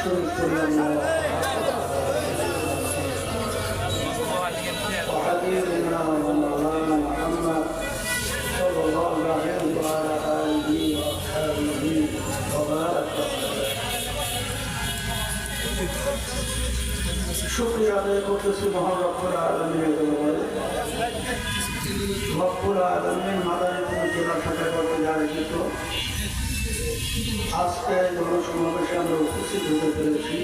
সবাই তো শরীর করি আমরা وحبيبنا ومولانا محمد صلى الله عليه وعلى آله وأصحابه وبارك শুক্রিয়া আদায় করতেছি মহান রব্বুল আলমীর দরবারে রব্বুল আলমীর মাদারীপুর জেলা শাখা করতে আয়োজিত আজকে এই গণসমাবেশে আমরা উপস্থিত হতে পেরেছি,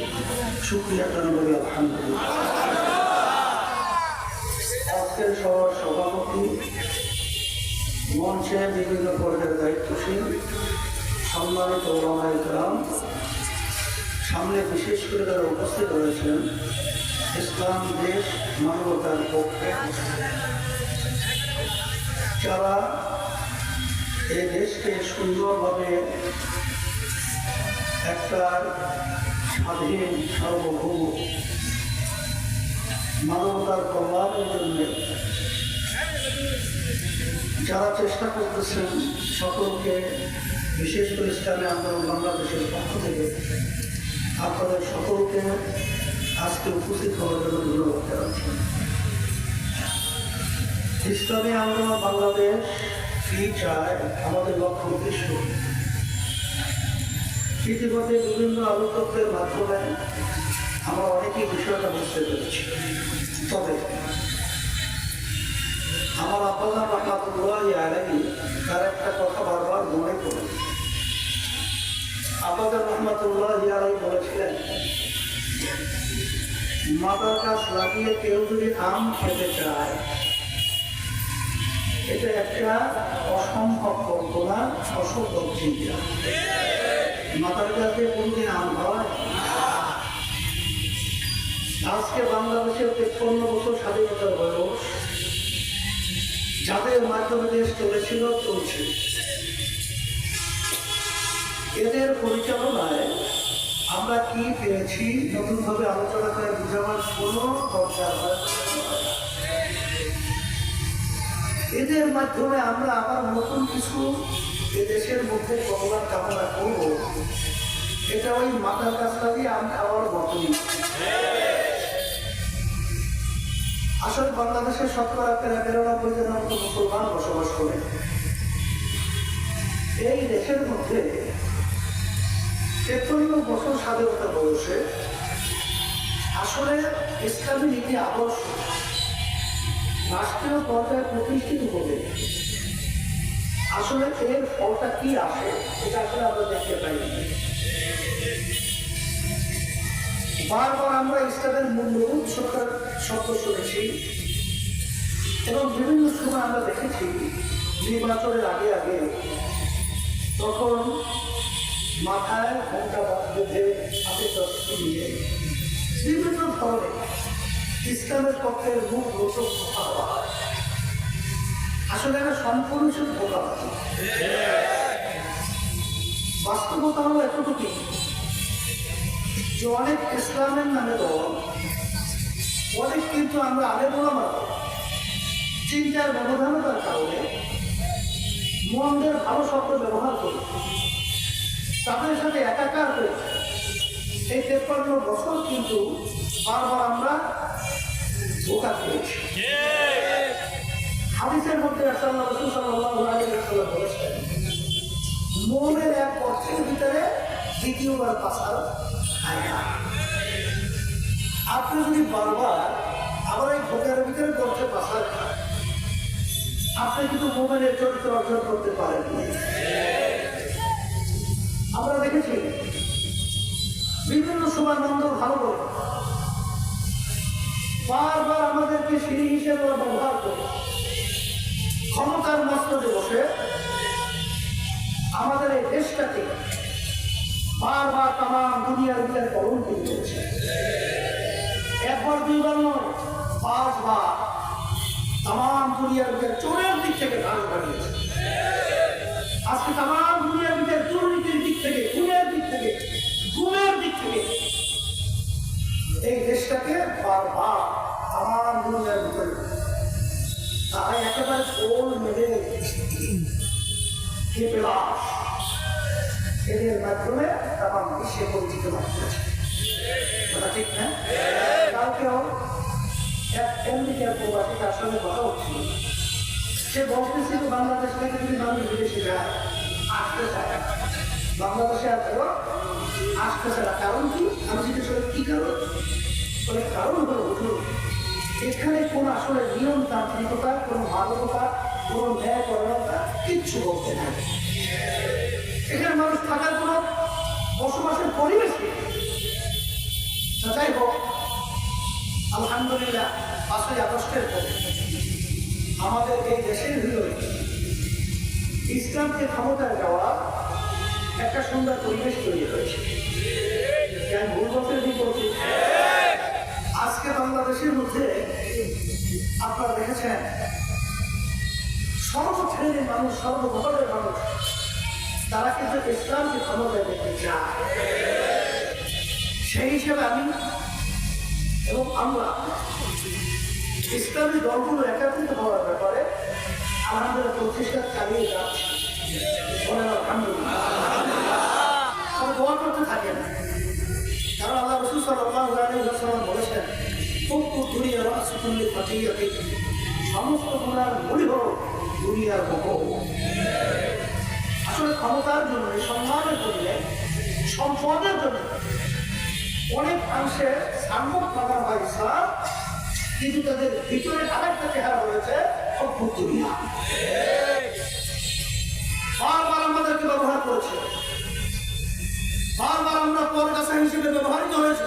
শুক্রিয়া জানাবি আলহামদুলিল্লাহ। আজকের সভার সভাপতি, মঞ্চে বিভিন্ন পর্যায়ের দায়িত্বশীল, সম্মানিত ইকরাম সামনে বিশেষ করে যারা উপস্থিত রয়েছেন, ইসলাম, দেশ, মানবতার পক্ষে, যারা এই দেশকে সুন্দরভাবে একটা স্বাধীন সার্বভৌম মানবতার কল্যাণের জন্য যারা চেষ্টা করতেছেন সকলকে, বিশেষ করে ইসলামী আন্দোলন বাংলাদেশের পক্ষ থেকে, আপনাদের সকলকে আজকে উপস্থিত হওয়ার জন্য ধন্যবাদ জানাচ্ছি। ইসলামী আন্দোলন বাংলাদেশ চায় আমাদের লক্ষ্য উদ্দেশ্য। ইতিমধ্যে বিভিন্ন আলোচকের মাধ্যমে আমরা অনেকেই বিষয়টা বুঝতে পেরেছি। তবে আমার আব্বাজান রহমাতুল্লাহ আলাইহি তার একটা কথা বারবার মনে করে আব্বাজান রহমাতুল্লাহ আলাই বলেছিলেন, মাদার গাছ লাগিয়ে কেউ যদি আম খেতে চায় এটা একটা অসম্ভব কল্পনা, অসম্ভব চিন্তা। মাথার কাছে কোনদিন আম হয় আজকে বাংলাদেশের তেপ্পন্ন বছর স্বাধীনতার বয়স। যাদের মাধ্যমে দেশ চলেছিল, চলছে। এদের পরিচালনায় আমরা কি পেয়েছি? নতুনভাবে আলোচনা করে বুঝাবার কোনো দরকার হয় এদের মাধ্যমে আমরা আবার নতুন কিছু এদেশের মধ্যে কল্যাণ কামনা করব। এটা ওই মাথার কাছটা দিয়ে আম খাওয়ার মতনই আসলে বাংলাদেশের শতকরা প্রায় বিরানব্বই জনের মুসলমান বসবাস করে। এই দেশের মধ্যে তেপ্পান্ন বছর স্বাধীনতা বয়সে আসলে ইসলামী নীতি আদর্শ। রাষ্ট্রীয় পর্যায়ে প্রতিষ্ঠিত হবে আসলে এর ফলটা কি আসে এটা আসলে আমরা দেখতে পাই। বারবার আমরা ইসলামের মূল্যবোধ সরকার শব্দ শুনেছি এবং বিভিন্ন সময় আমরা দেখেছি, নির্বাচনের আগে আগে তখন মাথায় ঘণ্টা বেঁধে হাতে তস্তি নিয়ে বিভিন্ন ধরনের ইসলামের পক্ষের মুখ রোচক কথা বলা হয়। আসলে এটা সম্পূর্ণ শুধু ধোকাবাজি বাস্তবতা হলো এতটুকুই যে অনেক ইসলামের নামে দল অনেক কিন্তু আমরা আগে বলা মাত্র চিন্তার ব্যবধানতার কারণে। মন্দের ভালো শব্দ ব্যবহার করি। তাদের সাথে একাকার হয়ে এই তেপ্পান্ন বছর কিন্তু বারবার আমরা ধোকা খেয়েছি হাদিসের মধ্যে আসাল্লাহ রসুল সাল্লাল্লাহু আলাইহি ওয়াসাল্লাম বলেছেন, মনের এক অর্থের ভিতরে দ্বিতীয়বার পাশার খায় না আপনি যদি বারবার আবার এই ভোগের ভিতরে করতে পাশার খান, আপনি কিন্তু মোমেনের চরিত্র অর্জন করতে পারেন না। ক্ষমতাকে সিঁড়ি হিসেবে ব্যবহার করে ক্ষমতার মস্তকে বসে আমাদের এই দেশটাকে বারবার তাম দুনিয়ার ভিতরে করুন হয়েছে একবার দুইবার নয়, পাঁচবার তাম দুনিয়ার ভিতরে চোরের দিক থেকে ধান বাড়িয়েছে আজকে তাম দুনিয়ার ভিতরে দুর্নীতির দিক থেকে, খুনের দিক থেকে, গুণের দিক থেকে এই দেশটাকে বারবার দুনিয়ার একেবারে গোল এদের মাধ্যমে তারা বিশ্বে পরিচিত লাভ করেছে কথা ঠিক না কালকেও এক আমেরিকার সে বাংলাদেশ থেকে যদি মানুষ বিদেশে যায় আসতে বাংলাদেশে আসলো আসতে চায়। কারণ কি আমি জিজ্ঞেস করি কি কারণ হলো এখানে কোনো আসলে নিয়ম তান্ত্রিকতা, কোনো মানবতা কোনো ন্যায় করণতা কিচ্ছু বলতে নাই। এখানে মানুষ থাকার কোনো বসবাসের পরিবেশ যাই হোক, আলহামদুলিল্লাহ, পাঁচই আগস্টের পরে আমাদের এই দেশের ভিতরে ইসলামকে ক্ষমতায় যাওয়া একটা সুন্দর পরিবেশ তৈরি হয়েছে। ভুল বলতে বলছি আজকে বাংলাদেশের মধ্যে আপনারা দেখেছেন, সর্বশ্রেণীর মানুষ সর্বধরনের মানুষ, তারা কিন্তু ইসলামকে ক্ষমতায় দেখতে চায়। সেই হিসেবে আমি এবং আমরা ইসলামী দলগুলো একাত্রিত হওয়ার ব্যাপারে আমাদের প্রচেষ্টা চালিয়ে যাচ্ছি। দোয়া করতে থাকেন। কারণ আল্লাহ রসুল সাল্লাহ আলাইসাল্লাম ফাটিয়াতে সমস্ত আসলে ক্ষমতার জন্য, সম্মানের জন্য অনেক ইসলাম কিন্তু তাদের ভিতরে আরেকটা চেহারা রয়েছে বারবার আমাদেরকে ব্যবহার করেছে। বারবার আমরা পরগাছা হিসেবে ব্যবহৃত হয়েছে।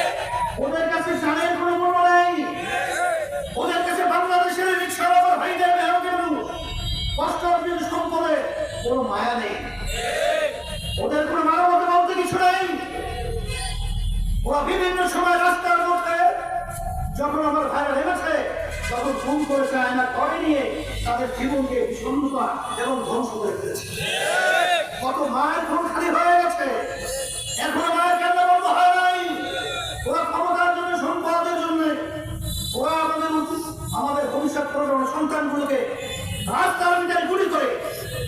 ওদের কাছে জানের কোনো মূল্য নেই। ওদের কাছে বাংলাদেশের রিক্সাওয়ালা ভাইদের মেহরবানি কষ্ট সম্পদে কোনো মায়া নেই। ওদের কোনো মানবতা বলতে কিছু নেই। ওরা বিভিন্ন সময় রাস্তার মধ্যে যখন আমার ভাইরা নেমেছে, তখন ফোন করেছে আয়না ঘরে নিয়ে তাদের জীবনকে বিষণ্ণতা এবং ধ্বংস করে ফেলেছে কত মায়ের ঘর খালি হয়ে গেছে। এখনও মায়ের সন্তানগুলোকে রাস্তার ভিতরে গুলি করে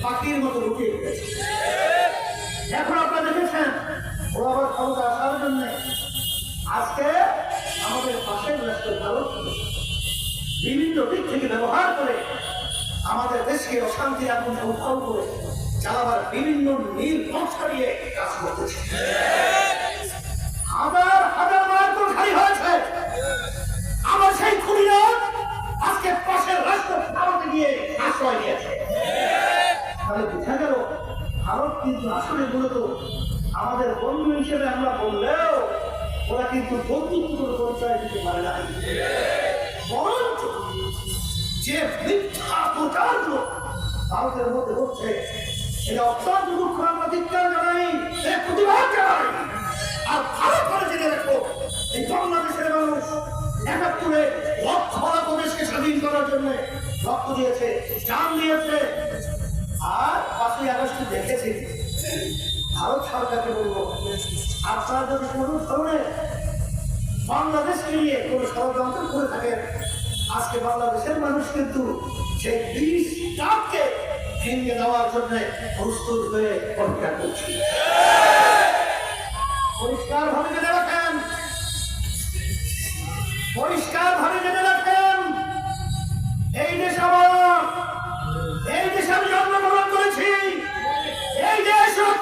পাখির মতো লুকিয়ে রেখেছে। এখন আপনারা দেখেছেন, ওরা আবার ক্ষমতা আসার জন্য আজকে আমাদের পাশের রাষ্ট্র ভারত বিভিন্ন দিক থেকে ব্যবহার করে আমাদের দেশকে অশান্তি আগুন উদ্ধার করে চালাবার বিভিন্ন নীল নকশা দিয়ে কাজ করতেছে। আশ্রয় নিয়েছে তাহলে বোঝা গেল, ভারত কিন্তু আসলে মূলত আমাদের বন্ধু হিসেবে আমরা বললেও ওরা কিন্তু বন্ধুত্ব পরিচয় দিতে পারে না। বরঞ্চ যে মিথ্যা প্রচারগুলো ভারতের মধ্যে হচ্ছে এটা অত্যন্ত দুঃখ আমরা ধিক্কার জানাই এর প্রতিবাদ জানাই। আর ভালো করে জেনে রাখো, এই বাংলাদেশের মানুষ একাত্তরে লক্ষ লক্ষ দেশকে স্বাধীন করার জন্য রক্ত দিয়েছে জান দিয়েছে। আর পাঁচই আগস্ট দেখেছি। ভারত সরকারকে বলব, আপনারা যদি কোনো ধরনের বাংলাদেশকে নিয়ে কোনো ষড়যন্ত্র করে থাকেন, আজকে বাংলাদেশের মানুষ কিন্তু সেই বিষ চাপকে ভেঙে দেওয়ার জন্য প্রস্তুত হয়ে অপেক্ষা করছে। পরিষ্কার ভাবে জেনে রাখেন। পরিষ্কার ভাবে জেনে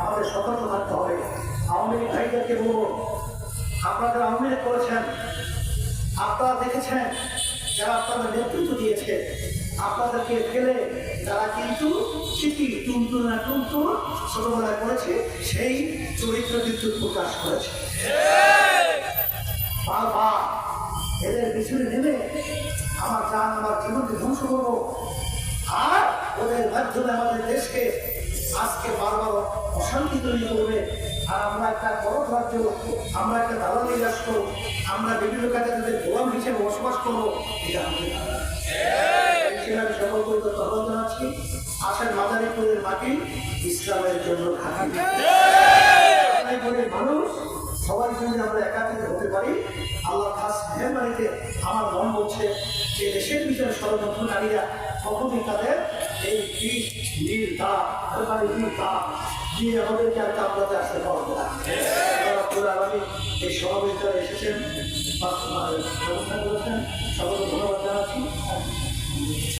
আমাদের সতর্ক থাকতে হবে আওয়ামী লীগ ভাইদেরকে বলব আপনারা আওয়ামী লীগ করেছেন, আপনারা দেখেছেন যারা আপনাদের নেতৃত্ব দিয়েছে, আপনাদেরকে ফেলে তারা কিন্তু ঠিকই টুনটুন না টুনটুন ছোটবেলায় করেছে, সেই চরিত্র কিন্তু প্রকাশ করেছে। এদের পিছনে নেমে আমার জান, আমার জীবনকে ধ্বংস করব। আর ওদের মাধ্যমে আমাদের দেশকে আজকে বারবার অশান্তি তৈরি করবে। আর আমরা একটা বড় রাজ্য, আমরা একটা দালালি রাষ্ট্র আমরা বিভিন্ন কাজে তাদের গোলাম হিসেবে বসবাস করব, এটা হবে না। সেই আমি সকল করে তহল জানাচ্ছি আসার মাদারীপুরের মাটি ইসলামের জন্য মানুষ, সবাই যদি আমরা একাত্রিত হতে পারি। আল্লাহ খাস মেহরবানিতে আমার মন বলছে যে দেশের ভিতরে ষড়যন্ত্রকারীরা কখনই তাদের এই বিষ নীল দাগ আলমারি নীল দাগ দিয়ে আমাদেরকে আর কামড়াতে আসতে পারবে না। আলামিন এই সমাবেশটা এসেছেন বা, আহ, ব্যবস্থা করেছেন। সকলকে ধন্যবাদ জানাচ্ছি।